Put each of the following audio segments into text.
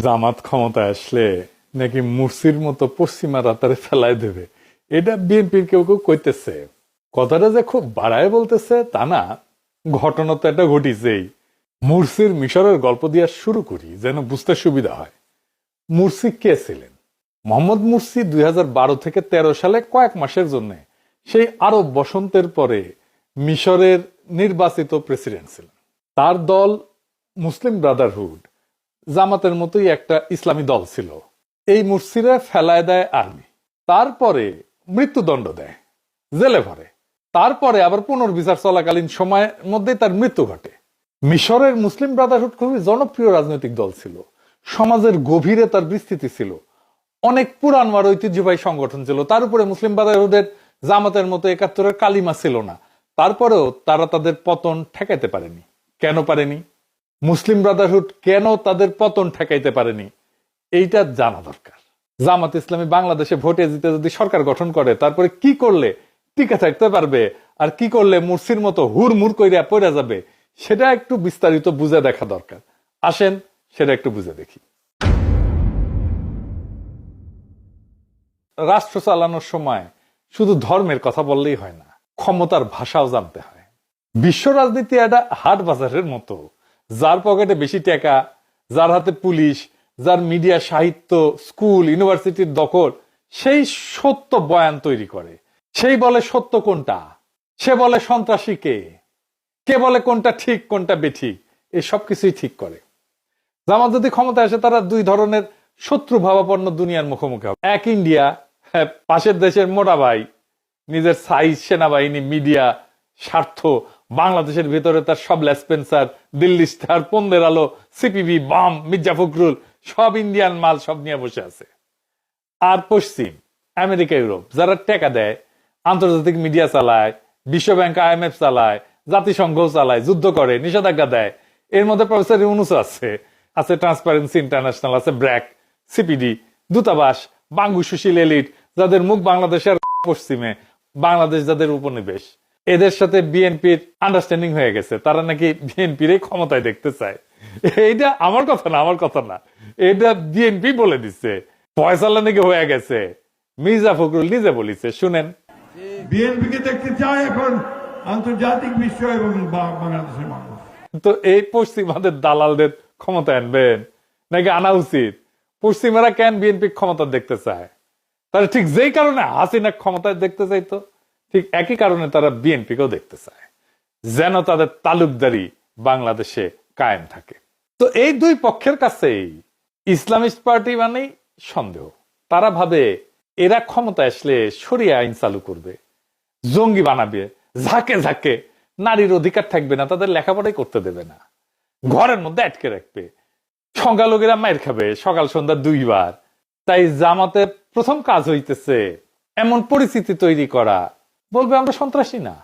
জামাত ক্ষমতায় আসলে নাকি মুরসির মতো পশ্চিমা রাতারে ফেলায় দেবে? এটা বিএনপির কেউ কেউ কইতেছে। কথাটা যে খুব বাড়ায় বলতেছে, তা না। ঘটনা তো এটা ঘটিছেই। মুরসির মিশরের গল্প দিয়া শুরু করি, যেন বুঝতে সুবিধা হয়। মুরসি কে ছিলেন? মোহাম্মদ মুরসি দুই হাজার বারো থেকে ১৩ সালে কয়েক মাসের জন্য সেই আরব বসন্তের পরে মিশরের নির্বাচিত প্রেসিডেন্ট ছিলেন। তার দল মুসলিম ব্রাদারহুড। জামাতের মতোই একটা ইসলামী দল ছিল। এই মুরসিরা ফেলায় দেয় আর্মি। তারপরে মৃত্যুদণ্ড দেয়, জেলে ভরে। তারপরে আবার পুনর্বিচার চলাকালীন সময়ের মধ্যে তার মৃত্যু ঘটে। মিশরের মুসলিম ব্রাদারহুড খুবই জনপ্রিয় রাজনৈতিক দল ছিল। সমাজের গভীরে তার বিস্তৃতি ছিল। অনেক পুরানবার ঐতিহ্যবাহী সংগঠন ছিল। তার উপরে মুসলিম ব্রাদারহুডের জামাতের মতো একাত্তরের কালিমা ছিল না। তারপরেও তারা তাদের পতন ঠেকাতে পারেনি। কেন পারেনি? মুসলিম ব্রাদারহুড কেন তাদের পতন ঠেকাইতে পারেনি? এইটা জানা দরকার। জামাত ইসলামী বাংলাদেশে ভোটে জিতে যদি সরকার গঠন করে, তারপরে কি করলে টিকে থাকতে পারবে? আর কি করলে মুরসির মতো হুর মুর কইরা পড়ে যাবে? সেটা একটু বিস্তারিত বুঝে দেখা দরকার। আসেন, সেটা একটু বুঝে দেখি। রাষ্ট্র চালানোর সময় শুধু ধর্মের কথা বললেই হয় না, ক্ষমতার ভাষাও জানতে হয়। বিশ্ব রাজনীতি একটা হাট বাজারের মতো। যার পকেটে বেশি টাকা যার হাতে পুলিশ যার মিডিয়া সাহিত্য স্কুল ইউনিভার্সিটির দখল সেই সত্য বয়ান তৈরি করে। সেই বলে সত্য কোনটা? সে বলে সন্ত্রাসী কে? কে বলে কোনটা ঠিক কোনটা বেঠিক? এই সব কিছুই ঠিক করে। জামাত যদি ক্ষমতা আসে তারা দুই ধরনের শত্রু ভাবাপন্ন দুনিয়ার মুখোমুখি হবে। এক ইন্ডিয়া হ্যাঁ, পাশের দেশের মোটা ভাই নিজের সাইজ সেনাবাহিনী মিডিয়া স্বার্থ বাংলাদেশের ভিতরে তার সব লেসপেন্সার দিল্লি স্টার পন্দের আলো, সিপিবি, বাম, মির্জা ফখরুল, সব ইন্ডিয়ান মাল সব নিয়ে বসে আছে। আর পশ্চিম, আমেরিকা, ইউরোপ, যারা টাকা দেয়, আন্তর্জাতিক মিডিয়া চালায় বিশ্ব ব্যাংক আইএমএফ চালায়, জাতিসংঘ চালায়, যুদ্ধ করে, নিষেধাজ্ঞা দেয়, এর মধ্যে প্রফেসর ইউনুস আছে আছে ট্রান্সপারেন্সি ইন্টারন্যাশনাল আছে ব্র্যাক, সিপিডি, দূতাবাস বাঙ্গু সুশীল এলিট, যাদের মুখ বাংলাদেশের পশ্চিমে, বাংলাদেশ যাদের উপনিবেশ। এদের সাথে বিএনপির আন্ডারস্ট্যান্ডিং হয়ে গেছে। তারা নাকি বিএনপির ক্ষমতায় দেখতে চায়। এইটা আমার কথা না আমার কথা না। এটা বিএনপি বলে দিচ্ছে ফয়সালা নাকি হয়ে গেছে। মির্জা ফখরুল নিজে বলিছে শুনেন। বিএনপিকে দেখতে চায় এখন আন্তর্জাতিক বিশ্ব এবং বাংলাদেশের মানুষ। তো এই পশ্চিমাদের দালালদের ক্ষমতা আনবেন? নাকি আনা উচিত? পশ্চিমারা কেন বিএনপি ক্ষমতা দেখতে চায়? তারা ঠিক যেই কারণে হাসিনা ক্ষমতায় দেখতে চাইতো। ঠিক একই কারণে তারা বিএনপিকেও দেখতে চায়, যেন তাদের তালুকদারি বাংলাদেশে কায়েম থাকে। তো এই দুই পক্ষের কাছেই ইসলামিস্ট পার্টি মানেই সন্দেহ। তারা ভাবে এরা ক্ষমতা আসলে সরিয়ে আইন চালু করবে, জঙ্গি বানাবে, ঝাঁকে ঝাঁকে, নারীর অধিকার থাকবে না, তাদের লেখাপড়াই করতে দেবে না। ঘরের মধ্যে আটকে রাখবে। সংখ্যালঘুরা মায়ের খাবে, সকাল সন্ধ্যা দুইবার। তাই জামাতে প্রথম কাজ হইতেছে এমন পরিস্থিতি তৈরি করা বলবে, আমরা সন্ত্রাসী না।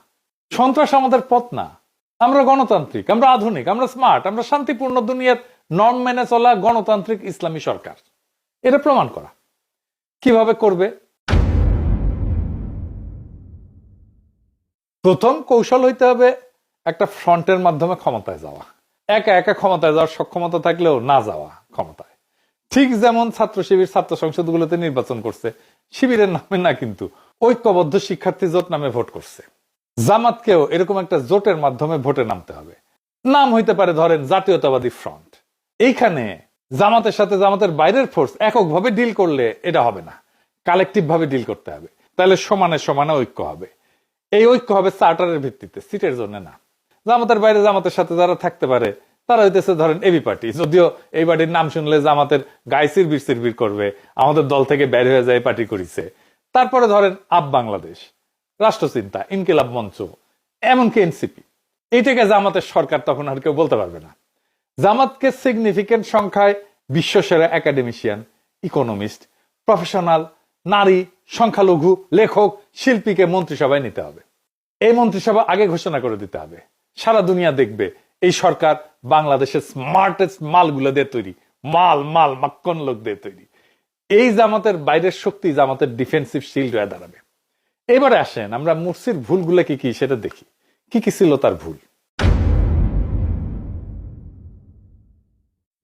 সন্ত্রাস আমাদের পথ না। আমরা গণতান্ত্রিক, আমরা আধুনিক, আমরা স্মার্ট, আমরা শান্তিপূর্ণ দুনিয়ার নর্ম মেনে চলা গণতান্ত্রিক ইসলামী সরকার। এটা প্রমাণ করা। কীভাবে করবে? প্রথম কৌশল হইতে হবে একটা ফ্রন্টের মাধ্যমে ক্ষমতায় যাওয়া। একা একা ক্ষমতায় যাওয়ার সক্ষমতা থাকলেও না যাওয়া ক্ষমতায় ঠিক যেমন ছাত্র শিবির, ছাত্র সংসদগুলোতে নির্বাচন করছে, শিবিরের নামে না কিন্তু ঐক্যবদ্ধ শিক্ষার্থী জোট নামে ভোট করছে। জামাতকেও এরকম একটা জোটের মাধ্যমে ভোটে নামতে হবে। নাম হইতে পারে ধরেন জাতীয়তাবাদী ফ্রন্ট। এইখানে জামাতের সাথে জামাতের বাইরের ফোর্স এককভাবে ডিল করলে এটা হবে না। কালেকটিভ ভাবে ডিল করতে হবে। তাহলে সমানে সমানে ঐক্য হবে। এই ঐক্য হবে চার্টারের ভিত্তিতে, সিটের জন্য না। জামাতের বাইরে জামাতের সাথে যারা থাকতে পারে তারা হইতেছে ধরেন এবি পার্টি যদিও এই পার্টির নাম শুনলে জামাতের গায়ে সিরবির সিরবির করবে, আমাদের দল থেকে বের হয়ে যায় পার্টি করিছে। তারপরে ধরেন আপ বাংলাদেশ, রাষ্ট্রচিন্তা, ইনকিলাব মঞ্চ, এমনকি এনসিপি এইটাকে জামাতের সরকার তখন আর কেউ বলতে পারবে না। জামাতকে সিগনিফিকেন্ট সংখ্যায় বিশ্বসেরা একাডেমিশিয়ান ইকোনমিস্ট প্রফেশনাল নারী, সংখ্যালঘু, লেখক, শিল্পীকে মন্ত্রিসভায় নিতে হবে। এই মন্ত্রিসভা আগে ঘোষণা করে দিতে হবে। সারা দুনিয়া দেখবে এই সরকার বাংলাদেশের স্মার্টেস্ট মালগুলো দিয়ে তৈরি। মাল মাল মাক্কন লোক দিয়ে তৈরি। এই জামাতের বাইরের শক্তি জামাতের ডিফেন্সিভ শিল্ড হয়ে দাঁড়াবে। এবারে আসেন, আমরা মুরসির ভুলগুলো কি কি সেটা দেখি। কি কি ছিল তার ভুল?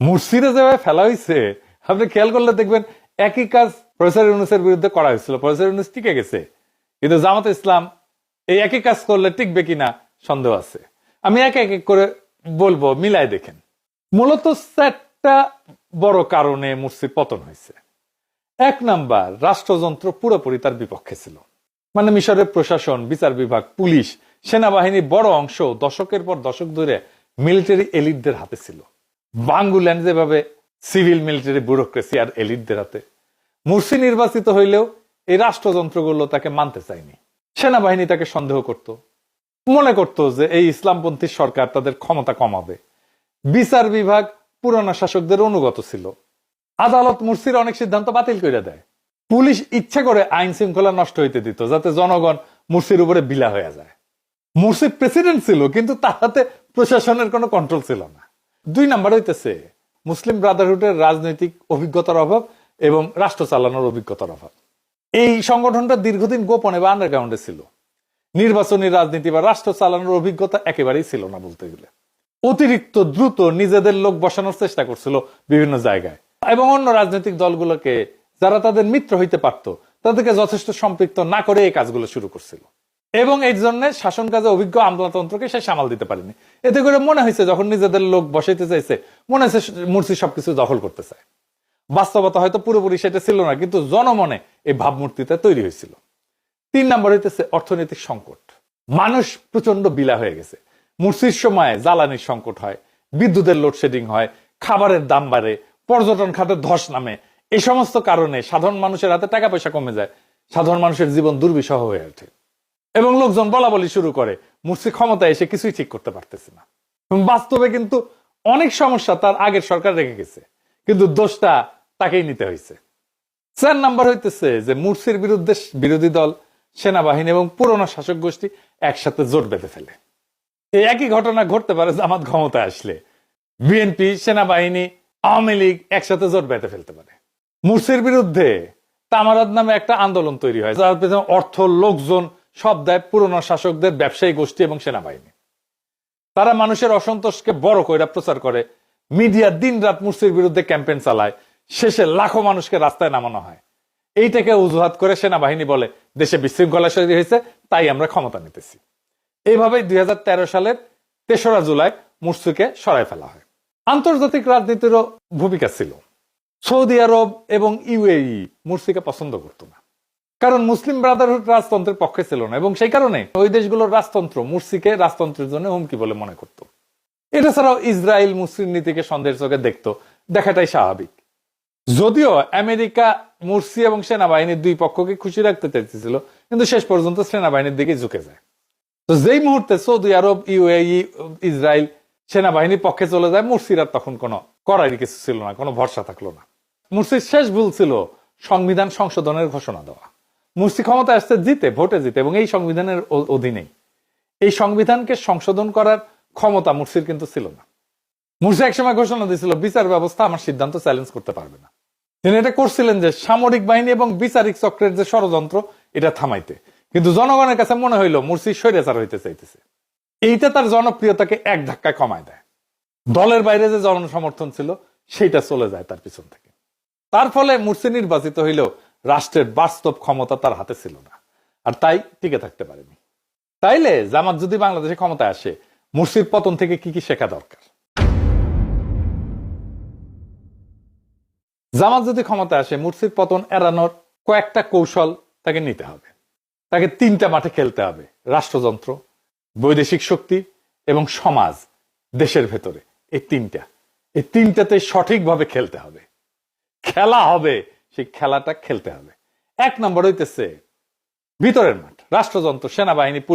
মুর্শিদে যেভাবে ফেলা হয়েছে আপনি খেয়াল করলে দেখবেন একই কাজ প্রফেসর ইউনুসের বিরুদ্ধে করা হয়েছিল। প্রফেসর ইউনুস টিকে গেছে। কিন্তু জামাত ইসলাম এই একই কাজ করলে টিকবে কিনা সন্দেহ আছে। আমি এক এক করে বলব, মিলাই দেখেন। মূলত চারটা বড় কারণে মুর্শির পতন হয়েছে। এক নাম্বার, রাষ্ট্রযন্ত্র পুরোপুরি তার বিপক্ষে ছিল। মানে মিশরের প্রশাসন, বিচার বিভাগ, পুলিশ সেনাবাহিনীর বড় অংশ দশকের পর দশক ধরে মিলিটারি এলিটদের হাতে ছিল। বাঙ্গুল্যান্ড যেভাবে সিভিল মিলিটারি ব্যুরোক্রেসি আর এলিটদের হাতে। মুর্শি নির্বাচিত হইলেও এই রাষ্ট্রযন্ত্রগুলো তাকে মানতে চায়নি। সেনাবাহিনী তাকে সন্দেহ করত। মনে করত যে এই ইসলামপন্থী সরকার তাদের ক্ষমতা কমাবে। বিচার বিভাগ পুরনো শাসকদের অনুগত ছিল। আদালত মুর্শির অনেক সিদ্ধান্ত বাতিল করে দেয়। পুলিশ ইচ্ছা করে আইন শৃঙ্খলা নষ্ট হইতে দিত, যাতে জনগণ মুর্শির উপরে বিলা হয়ে যায়। মুর্শি প্রেসিডেন্ট ছিল, কিন্তু তার হাতে প্রশাসনের কোনো কন্ট্রোল ছিল না। দুই নাম্বার হইতেছে, মুসলিম ব্রাদারহুডের রাজনৈতিক অভিজ্ঞতার অভাব এবং রাষ্ট্র চালানোর অভিজ্ঞতার অভাব। এই সংগঠনটা দীর্ঘদিন গোপনে বা আন্ডারগ্রাউন্ডে ছিল। নির্বাচনী রাজনীতি বা রাষ্ট্র চালানোর অভিজ্ঞতা একেবারেই ছিল না বলতে গেলে। অতিরিক্ত দ্রুত নিজেদের লোক বসানোর চেষ্টা করছিল বিভিন্ন জায়গায়। এবং অন্য রাজনৈতিক দলগুলোকে যারা তাদের মিত্র হইতে পারত, তাদেরকে যথেষ্ট সম্পৃক্ত না করে এই কাজগুলো শুরু করছিল। এবং এই জন্য শাসন কাজে অভিজ্ঞ আমলাতন্ত্রকে সে সামাল দিতে পারেনি। এতে করে মনে হয়েছে, যখন নিজেদের লোক বসাইতে চাইছে, মনে হয়েছে মুর্শি সবকিছু দখল করতে চায়। বাস্তবতা হয়তো পুরোপুরি সেটা ছিল না, কিন্তু জনমনে এই ভাবমূর্তিটা তৈরি হয়েছিল। তিন নম্বর হইতেছে অর্থনৈতিক সংকট। মানুষ প্রচণ্ড বিলা হয়ে গেছে। মুর্শির সময় জ্বালানির সংকট হয়, বিদ্যুতের লোডশেডিং হয়, খাবারের দাম বাড়ে, পর্যটন খাতে ধস নামে। এই সমস্ত কারণে সাধারণ মানুষের হাতে টাকা পয়সা কমে যায়, সাধারণ মানুষের জীবন দুর্বিষহ হয়ে ওঠে। এবং লোকজন বলা বলি শুরু করে মুর্শি ক্ষমতায় এসে কিছুই ঠিক করতে পারতেছে না। বাস্তবে কিন্তু অনেক সমস্যা তার আগের সরকার রেখে গেছে, কিন্তু দোষটা তাকেই নিতে হয়েছে চার নাম্বার হইতেছে যে মুরসির বিরুদ্ধে বিরোধী দল সেনাবাহিনী এবং পুরনো শাসক গোষ্ঠী একসাথে জোট বেঁধে ফেলে। এই একই ঘটনা ঘটতে পারে জামাত ক্ষমতায় আসলে। বিএনপি সেনাবাহিনী, আওয়ামী লীগ একসাথে জোট বেঁধে ফেলতে পারে। মুরসির বিরুদ্ধে তামারাদ নামে একটা আন্দোলন তৈরি হয়, যার পেছনে অর্থ, লোকজন সব দেয় পুরনো শাসকদের ব্যবসায়ী গোষ্ঠী এবং সেনাবাহিনী। তারা মানুষের অসন্তোষকে বড় কইরা প্রচার করে। মিডিয়া দিন রাত মুর্সির বিরুদ্ধে ক্যাম্পেইন চালায়। শেষে লাখো মানুষকে রাস্তায় নামানো হয়। এইটাকে অজুহাত করে সেনাবাহিনী বলে, দেশে বিশৃঙ্খলা তৈরি হয়েছে, তাই আমরা ক্ষমতা নিতেছি। এইভাবে দুই সালের তেসরা জুলাই মুর্সিকে সরাই ফেলা হয়। আন্তর্জাতিক রাজনীতিরও ভূমিকা ছিল। সৌদি আরব এবং ইউএই মুর্সিকে পছন্দ করত না। কারণ মুসলিম ব্রাদারহুড রাজতন্ত্রের পক্ষে ছিল না, এবং সেই কারণে ওই দেশগুলোর রাজতন্ত্র মুর্সিকে রাজতন্ত্রের জন্য হুমকি বলে মনে করত। এটা ছাড়াও ইসরায়েল মুসলিম নীতিকে সন্দেহের চোখে দেখত। দেখাটাই স্বাভাবিক। যদিও আমেরিকা, মুরসি এবং সেনাবাহিনীর দুই পক্ষকে খুশি রাখতে চাইতেছিল, কিন্তু শেষ পর্যন্ত সেনাবাহিনীর দিকে ঝুঁকে যায়। তো যেই মুহূর্তে সৌদি আরব, ইউএই, ইসরায়েল সেনাবাহিনীর পক্ষে চলে যায়, মুরসির তখন কোনো করারই কিছু ছিল না, কোনো ভরসা থাকল না। মুরসির শেষ ভুল ছিল সংবিধান সংশোধনের ঘোষণা দেওয়া। মুরসি ক্ষমতা আসছে জিতে, ভোটে জিতে, এবং এই সংবিধানের অধীনেই। এই সংবিধানকে সংশোধন করার ক্ষমতা মুরসির কিন্তু ছিল না। মুর্শি একসময় ঘোষণা দিয়েছিল, বিচার ব্যবস্থা আমার সিদ্ধান্ত চ্যালেঞ্জ করতে পারবে না। তিনি এটা করছিলেন যে সামরিক বাহিনী এবং বিচারিক চক্রের যে ষড়যন্ত্র, এটা থামাইতে। কিন্তু জনগণের কাছে মনে হইল, মুর্শি স্বৈরাচার হইতে চাইতেছে। এইটা তার জনপ্রিয়তাকে এক ধাক্কায় কমায় দেয়। দলের বাইরে যে জনসমর্থন ছিল, সেইটা চলে যায় তার পিছন থেকে। তার ফলে মুর্শি নির্বাচিত হইলেও রাষ্ট্রের বাস্তব ক্ষমতা তার হাতে ছিল না। আর তাই টিকে থাকতে পারেনি। তাইলে জামাত যদি বাংলাদেশে ক্ষমতায় আসে, মুর্শির পতন থেকে কি কি শেখা দরকার? জামাত যদি ক্ষমতা আসে মুর্শির পতন এড়ানোর কয়েকটা কৌশল তাকে নিতে হবে। তাকে তিনটা মাঠে খেলতে হবে, রাষ্ট্রযন্ত্র, বৈদেশিক শক্তি এবং সমাজ, দেশের ভেতরে। এই তিনটা। এই তিনটাতে সঠিকভাবে খেলতে হবে। খেলা হবে, সেই খেলাটা খেলতে হবে। এক নম্বর হইতেছে ভিতরের মাঠ, রাষ্ট্রযন্ত্র, সেনাবাহিনী, পুলিশ।